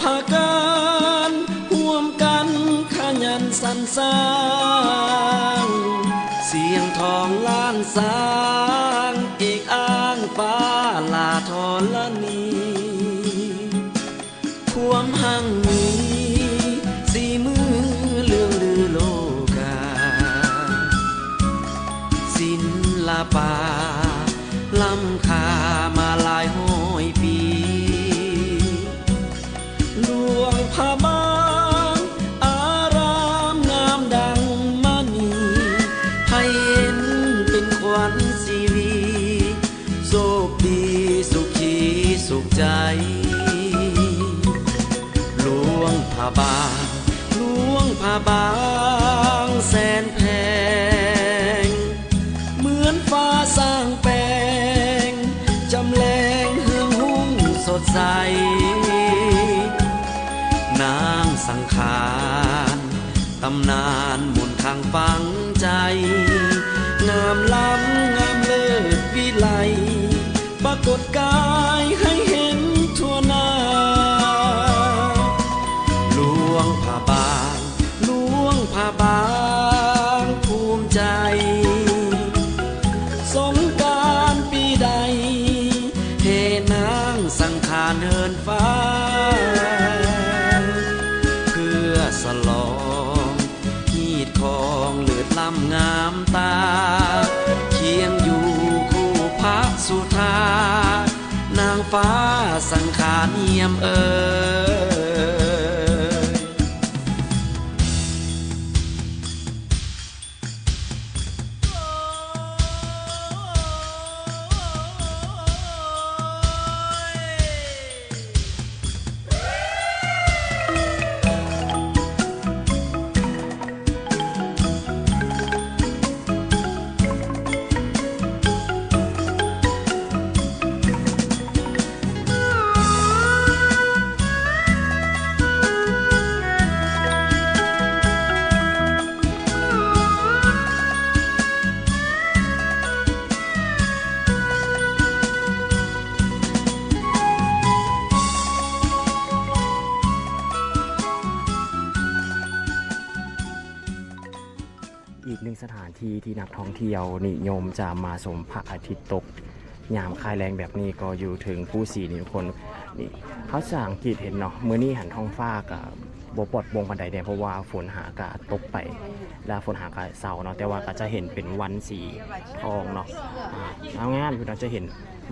พากันห่วมกันขยันสรรสร้าง เสียงทองล้านสาง อีกอ้างป้าลาทอลนีควา บางแสนแพง เหมือนฟ้าสร้างแปลง จำแรงเฮืองหุ้งสดใส นางสังขารตำนานมุนต์ข้างฟังใจ งามล้ำงามเลิศวิไลปรากฏกา เยี่ยมเอ่ย ที่ที่นักท่องเที่ยวนิยมจะมาชมพระอาทิตย์ตกยามคายแรงแบบนี้ก็อยู่ถึงผู้สีนี่ทุกคนนี่เขาสังกีดเห็นเนาะมือนี้หันท้องฟ้ากับ บปลอดวงบันไดเนี่ยเพราะว่าฝนหากาตกไป แล้วฝนหากาเศร้าเนาะแต่ว่าก็จะเห็นเป็นวันสีทองเนาะอ่าเอาง่ายๆเราจะเห็น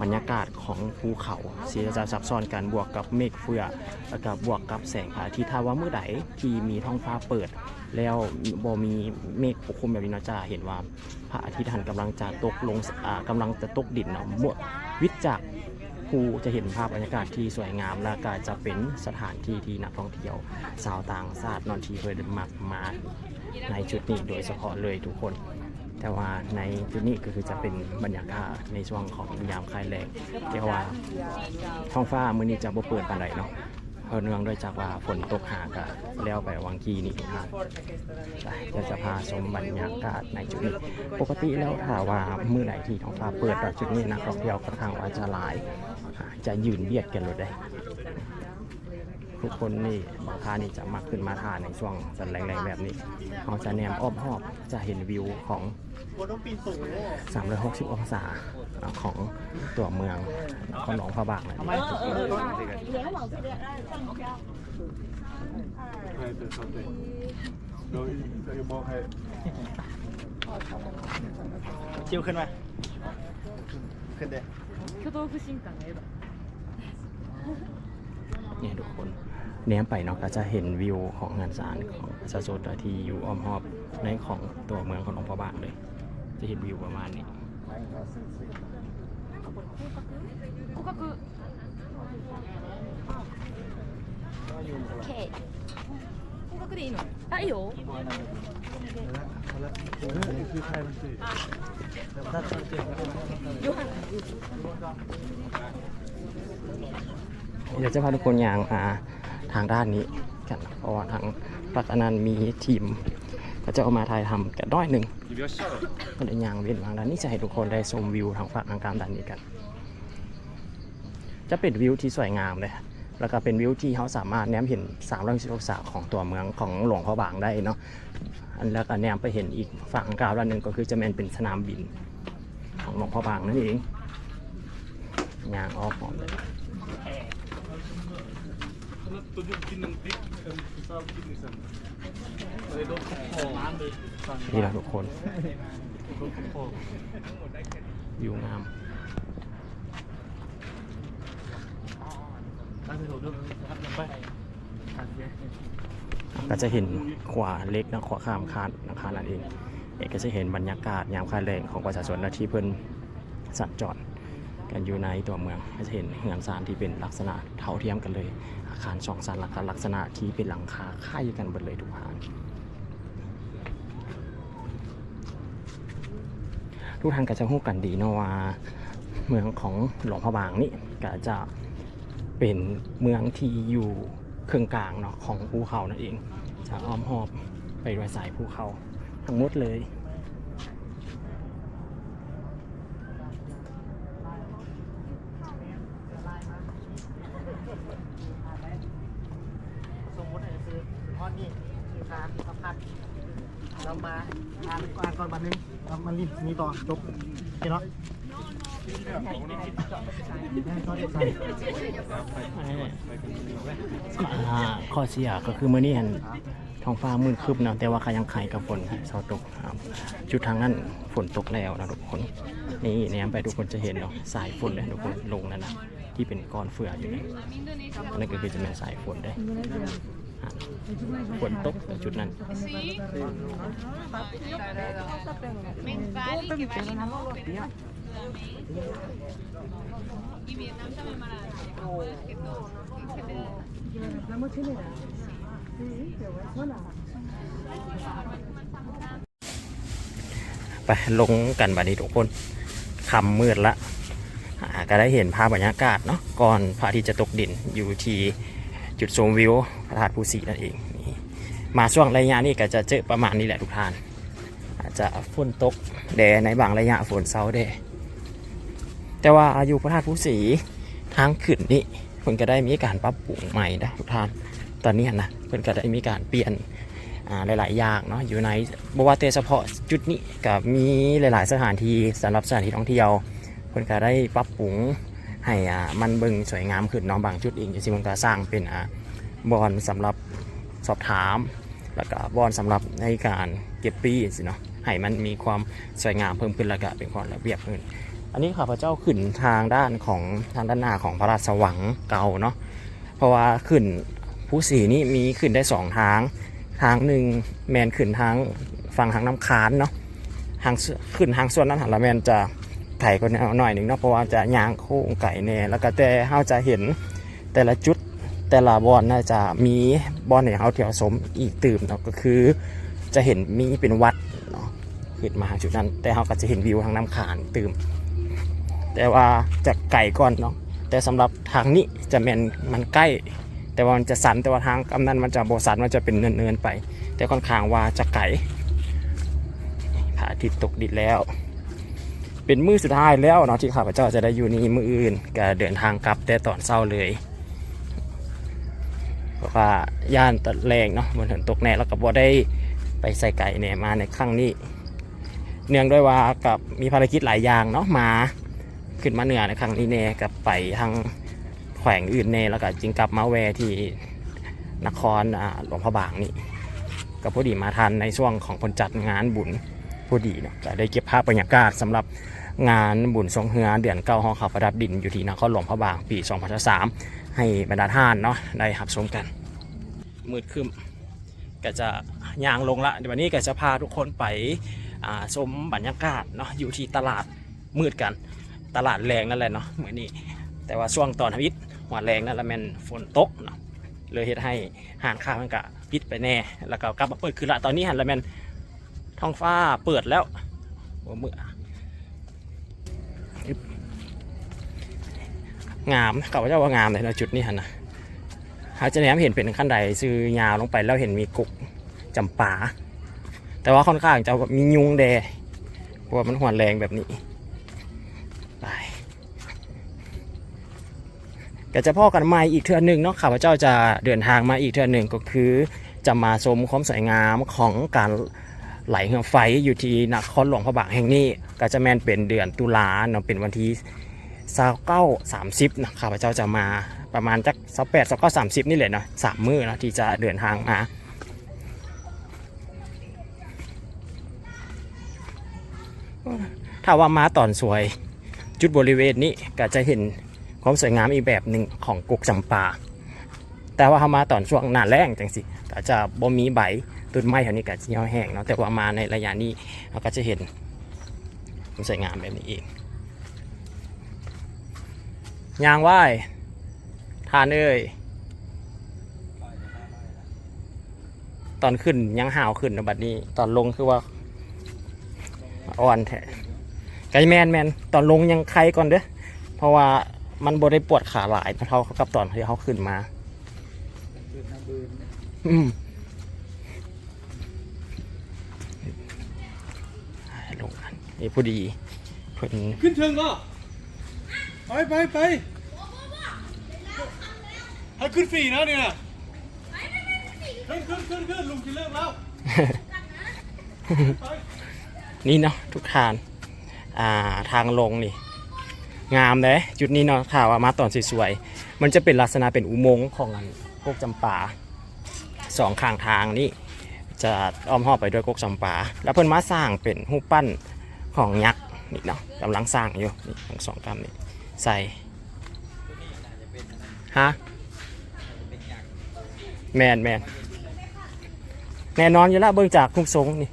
บรรยากาศของภูเขาสีจะซับซ้อนกันบวกกับเมฆเฟื่อแล้วก็บวกกับแสงพระอาทิตย์ถ้าว่าเมื่อใดที่มีท้องฟ้าเปิด แล้วบ่มีเมฆปกคลุมแบบนี้เนาะจะเห็นว่าพระอาทิตย์หันกำลังจะตกลงอ่ากำลังจะตกดินเนาะเมื่อวิจาก ภูจะเห็นภาพบรรยากาศที่สวยงามและก็จะเป็นสถานที่ที่นักท่องเที่ยวชาวต่างชาตินอนที่เพื่อมักมาในจุดนี้โดยเฉพาะเลยทุกคน แต่ว่าในจุดนี้ก็คือจะเป็นบรรยากาศในช่วงของยามคลายแรงแต่ว่าท้องฟ้ามื้อนี้จะบ่เปิดปานใดเนาะเพราะเนื่องด้วยจากว่าฝนตกหากะแล้วไปวังกีนี่ทุกท่านเดี๋ยวจะพาชมบรรยากาศในจุดนี้ ปกติแล้วถ้าว่ามือไหนที่ท้องฟ้าเปิดแต่จุดนี้นักท่องเที่ยวค่อนข้างว่าจะหลาย จะยืนเบียดกันเลยได้ ทุกคนนี่บางท่านนี่จะมาขึ้นมาทานในช่วงสันแรงๆแบบนี้เขาจะแนมอ้อมหอบจะเห็นวิวของ 360 องศาของตัวเมืองของหนองพระบางนั่นเองทุกคน 连往这边来放下。はい、そうです。เราจะบอกให้ ชิวขึ้นมา ขึ้นเด้ 挙動不信感がやだ。 เนี่ยทุกคนแนมไปเนาะก็จะเห็นวิวของงานสารของประชาชนที่อยู่อ้อมหอบในของตัวเมืองของหนองพระบางเลย จะเห็นวิวประมาณนี้ 互角。K。互角でいいの？あ、いいよ。 คือใครมันสิ ヨハネ。 เดี๋ยวจะพาทุกคนอย่างมาทางด้านนี้กันเพราะว่าทางพักอนันต์มีทีมก็จะเอามาถ่ายทำกันน้อยหนึ่งก็เลยยางเวียนวางด้านนี้จะให้ทุกคนได้ชมวิวทางฝั่งทางการด้านนี้กัน จะเป็นวิวที่สวยงามเลยแล้วก็เป็นวิวที่เขาสามารถแนมเห็น3ามร้อยสิบองศาของตัวเมืองของหลวงพระบางได้เนาะอันแล้วก็แนมไปเห็นอีกฝั่งกาวด้านหนึ่งก็คือจะแมนเป็นสนามบินของหลวงพระบางนั่นเองยางออกหอมเลย นี่แหละทุกคน Dong kepol. วิวงามก็จะเห็นขวาเล็กนะขวาข้ามคานอาคารนั่นเองเอกก็จะเห็นบรรยากาศยามคาแรงของประชาชนที่เพิ่นสัญจร กันอยู่ในตัวเมืองก็จะเห็นเหือนซานที่เป็นลักษณะเท่าเทียมกันเลย อาคารสองสันลักษณะที่เป็นหลังคาค่ายกันหมดเลยทุกทางทุกท่านก็จะฮู้กันดีเนาะว่าเมืองของหลวงพระบางนี่ก็จะเป็นเมืองที่อยู่เครื่องกลางเนาะของภูเขานั่นเองจะอ้อมหอบไปด้วยสายภูเขาทั้งหมดเลย สมมติอาจจะซื้อฮอดนี่คือการสัมผัสเรา มาอ่านก่อนก่อนบันนึงแล้วมันรีบมีต่อจบโอเคเนาะก็ได้ใส่อ่าข้อเสียก็คือเมื่อนี้เห็นท้องฟ้ามืดครึบเนาะแต่ว่าก็ยังไข่กับฝนเสาตกครับจุดทางนั้นฝนตกแล้วนะทุกคน นี่แนมไปทุกคนจะเห็นเนาะสายฝนเลยทุกคนลงนั่นนะที่เป็นก้อนเฟืออยู่นี่นั่นก็คือจะเป็นสายฝนได้อ ฝนตกแต่จุดนั้น ไปลงกันบัดนี้ทุกคนคำมืดละก็ได้เห็นภาพบรรยากาศเนาะก่อนพระอาทิตย์จะตกดินอยู่ที่ จุดชมวิวพระธาตุภูสีนั่นเองนี่มาช่วงระยะนี้ก็จะเจอประมาณนี้แหละทุกท่าน อาจจะฝนตกแดดในบางระยะฝนเซาแดดแต่ว่าอายุพระธาตุภูสีทางขึ้นนี่เพิ่นก็ได้มีการปรับปรุงใหม่นะทุกท่านตอนนี้นะเพิ่นก็ได้มีการเปลี่ยนหลาย ๆ อย่างเนาะอยู่ในบว่าแต่เฉพาะจุดนี้กับมีหลาย ๆ สถานที่สำหรับสถานที่ท่องเที่ยวเพิ่นก็ได้ปรับปรุง ให้อ่ามันเบิ่งสวยงามขึ้นเนาะบางจุดเองจริงๆมันก็สร้างเป็นอ่าบอนสำหรับสอบถาม แล้วก็บอนสำหรับในการเก็บปีสิเนาะให้มันมีความสวยงามเพิ่มขึ้นแล้วก็เป็นความระเบียบขึ้น อันนี้ข้าพเจ้าขึ้นทางด้านของทางด้านหน้าของพระราชวังเก่าเนาะเพราะว่าขึ้นผู้สีนี่มีขึ้นได้สองทาง ทางหนึ่งแมนขึ้นทางฝั่งทางน้ำค้านเนาะทางขึ้นทางส่วนนั้นหันละแมนจะ ไก่ก็แนวหน่อยหนึ่งเนาะเพราะว่าจะยางโค้งไก่แน่แล้วก็แต่เราจะเห็นแต่ละจุดแต่ละบอลน่าจะมีบอลเนี่ยเขาเที่ยวสมอีกตื่มเนาะก็คือ จะเห็นมีเป็นวัดเนาะขึ้นมาทาจุดนั้น แต่เขาก็จะเห็นวิวทางน้ำขานตื่มแต่ว่าจะไก่ก่อนเนาะแต่สำหรับทางนี้จะแมนมันใกล้ แต่ว่ามันจะสันแต่ว่าทางกำนันมันจะโบสันมันจะเป็นเนินๆไป แต่ค่อนข้างว่าจะไก่พระอาทิตย์ตกดินแล้ว เป็นมือสุดท้ายแล้วเนาะที่ข้าพเจ้าจะได้อยู่นี่มืออื่นก็เดินทางกลับแต่ตอนเศร้าเลยเพราะว่าย่านตะแรงเนาะมันถึงตกแน่แล้วก็บ่ได้ไปใส่ไก่เนี่ยมาในครั้งนี้ เนื่องด้วยว่ากับมีภารกิจหลายอย่างเนาะมาขึ้นมาเหนือในครั้งนี้เน่กับไปทางแขวงอื่นเนแล้วก็จึงกลับมาแวที่นครหลวงพระบางนี่ก็พอดีมาทันในช่วงของคนจัดงานบุญ พอดีเนาะก็ได้เก็บภาพบรรยากาศสำหรับงานบุญทรงเฮือเดือนเก้าห้องข่าวประดับดินอยู่ที่นครหลวงพระบางปี 2003ให้บรรดาท่านเนาะได้หับชมกัน มืดครึมก็จะย่างลงละเดี๋ยววันนี้ก็จะพาทุกคนไปชมบรรยากาศเนาะอยู่ที่ตลาดมืดกันตลาดแรงนั่นแหละเนาะเหมือนนี้ แต่ว่าช่วงตอนทวิตหัวแรงนั่นละแมนฝนตกเนาะเลยเฮ็ดให้ห่านข้าวมันกะปิดไปแน่ แล้วก็กลับมาเปิดคือละตอนนี้หันละแมน ท้องฟ้าเปิดแล้วโอ้เมื่องามเขาเจ้าว่างามเลยนะจุดนี้หันะเขาจะแนมเห็นเป็นขั้นใดซื้อยาวลงไปแล้วเห็นมีกุกจำปา แต่ว่าค่อนข้างจะมียุงแดเพราะว่ามันหัวแรงแบบนี้ไปก็จะพ่อกันใหม่อีกเทื่อหนึ่งเนาะข้าพเจ้าจะเดินทางมาอีกเทื่อหนึ่งก็คือ จะมาชมความสวยงามของการ ไหลเรือไฟอยู่ที่นครหลวงพระบางแห่งนี้ ก็จะแม่นเป็นเดือนตุลาเนาะเป็นวันที่29 30นะข้าพเจ้าจะมาประมาณจัก28 29 30นี่แหละเนาะสามมื้อเนาะที่จะเดินทางมาถ้าว่ามาตอนสวยจุดบริเวณนี้ก็จะเห็นความสวยงามอีกแบบหนึ่งของกุกจำปา แต่ว่าถ้ามาตอนช่วงหน้าแล้งจังสิก็จะบ่มีใบ ต้นไม้แถวนี้ก็จะเหี่ยวแห้งเนาะแต่ว่ามาในระยะนี้เราก็จะเห็นความสวยงามแบบนี้เองยางไหวทานเอ้ยตอนขึ้นยังห่าวขึ้นนะบัดนี้ ตอนลงคือว่าอ่อนแท้ไกแมนแมนตอนลงยังไข้ก่อนเด้อเพราะว่ามันบ่ได้ปวดขาหลายเท่ากับตอนที่เขาขึ้นมาอืมลงอั นนี่พอดีเพิ่นขึ้นเชิงก็ไปไปไปให้ขึ้นฟรีนะเนี่ยขึ้นขึ้นขึ้นขึ้นลุงจะเลิกแล้วไปนี่เนาะทุกทาน อ่าทางลงนี่ งามเลยจุดนี้เนาะข่าวว่ามาตอนสวยๆ มันจะเป็นลักษณะเป็นอุโมงค์ของอันกกจำปาสองข้างทางนี่จะอ้อมหอบไปด้วยกกจำปา แล้วเพิ่นมาสร้างเป็นรูปปั้น ของยักษ์นี่เนาะกำลังสร้างอยู่นี่ทั้งสองกำนี่ใส่ฮะแมนแมนแน่นอนอยู่แล้วเบิ่งจากคุ้มทรงนี่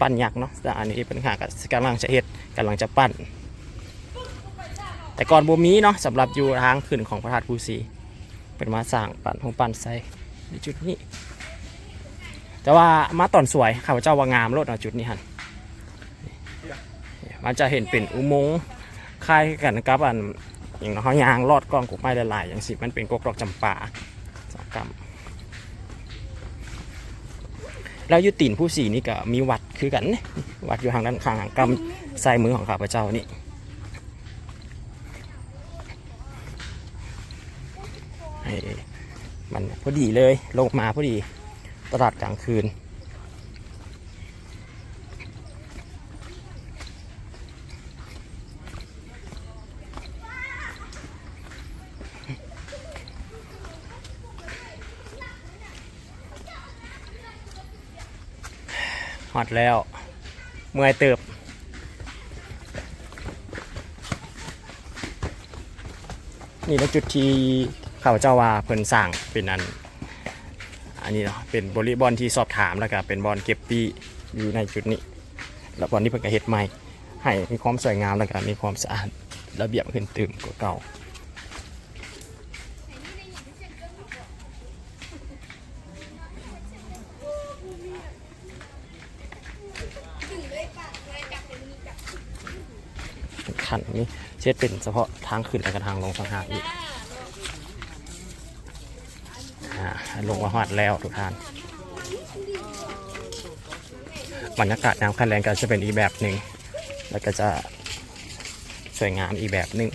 ปั้นยักษ์เนาะแต่อันนี้เป็นขากกำลังจะเฮ็ดกำลังจะปั้น แต่ก่อนบ่มีเนาะสำหรับอยู่ทางขึ้นของพระธาตุภูสีเป็นมาสร้างปั้นของปั้นใส่ในจุดนี้ แต่ว่ามาตอนสวยข้าพเจ้าว่างามโลดเนาะจุดนี้ฮัน มันจะเห็นเป็นอุโมงค์คล้ายกันกับอันอย่างเขายางลอดกล้องกุกไม้หลายๆอย่างสิมันเป็นกกดอกจำปาสองกำแล้วยุตินผู้สีนี่ก็มีวัดคือกันนี่วัดอยู่ทางด้านข้างกำใส่มือของข้าพเจ้านี่มันพอดีเลยลงมาพอดีตลาดกลางคืน ฮอดแล้ว เมื่อยเติบนี่เป็นจุดที่ข้าพเจ้าว่าเพิ่นสร้างเป็นอันอันนี้เนาะเป็นบริบอลที่สอบถามแล้วก็เป็นบอลเก็บปีอยู่ในจุดนี้ แล้วบอลนี้เพิ่นก็เฮ็ดใหม่ ให้มีความสวยงามแล้วก็มีความสะอาดระเบียบขึ้นตื่มกว่าเก่าันนี้เช็ดเป็นเฉพาะทางขึ้นและก็ทางลงสังหาอีกลงมาหอดแล้วทุกท่านบรรยากาศน้ำคันแรงก็จะเป็นอีกแบบหนึ่งแล้วก็จะสวยงามอีกแบบหนึ่ง